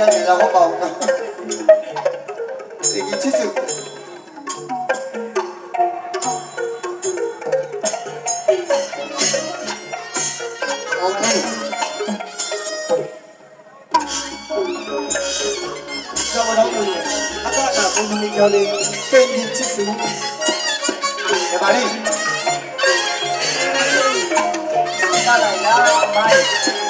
ရနေတော့ဟုတ်ပါဘူးနော်ဒီချစ်စု โอเค ကျော်တော့ဘူးအတော့တာဘုံမီကျော်လေးတင်ဒီချစ်စုဒီပါလေး လာလာလာဘိုင်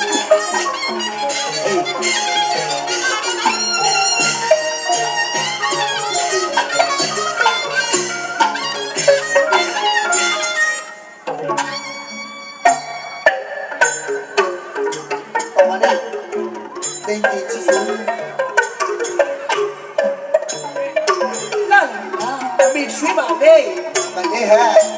တင်ဒီချစ်စုလာလာလာအမေရွှေပါလေမလေး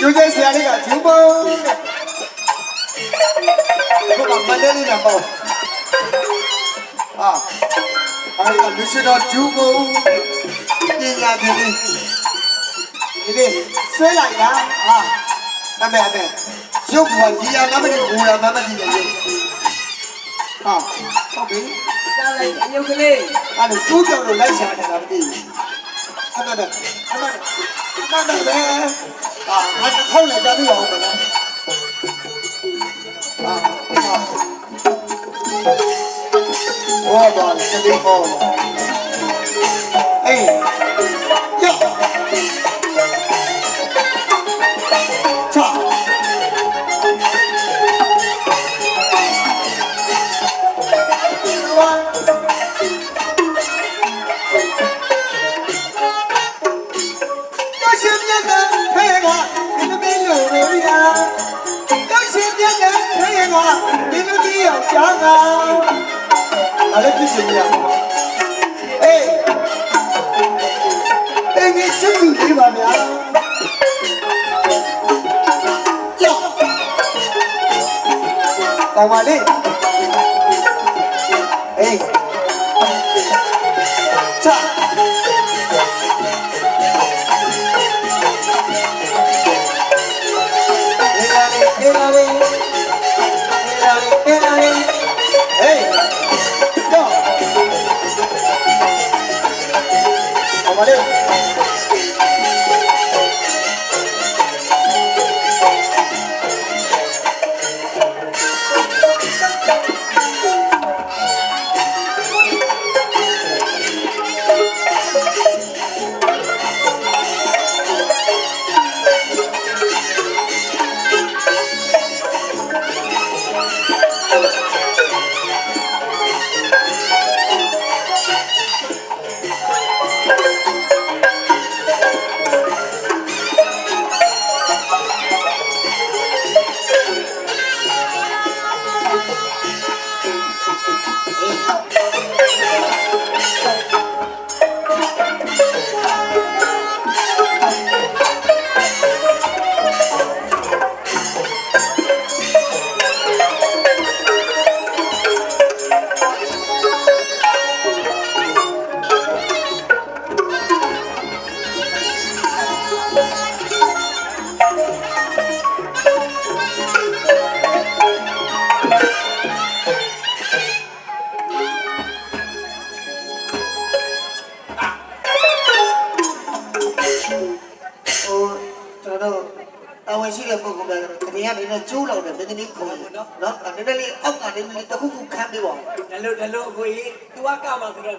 ကျိုးကျဆရာလေးကဂျူပုံတဲ့ခုမှမလေးလေးနဲ့ပေါ့ဟာအဲ့ဒါလူရှိတော့ဂျူပုံပညာပြည်ဒီဒီဆွဲလိုက်တာဟာအမေအမေရုပ်ကဒီရမမတိဘူရမမတိရဲ့ဟာဟုတ်ပြီလာလိုက်ရကလေးအဲ့ဒါကျိုးကြောင်တော့လိုက်ရှာနေတာမသိဘူးအမေအမေအမေအမေပဲ ဟာငါတစ်ခေါက်လည်းကြားပြရအောင်မလားဟာဟာဘောပါစတိဟော Changa Ale ki se ya Eh Engi sesu ki ba ya Ya Tamale Eh Cha ကျွန်တော်တို့တာဝန်ရှိတဲ့ပုဂ္ဂိုလ်များတကယ်ကနေနဲ့ကျိုးလောက်တယ်မင်းသမီးခေါ်တယ်နော်။နော်။နည်းနည်းလေးအောက်ကနေနည်းနည်းတစ်ခုခုခမ်းပေးပါဦးဒါလို့ဒါလို့အကိုကြီး तू ကကမှာဆိုတော့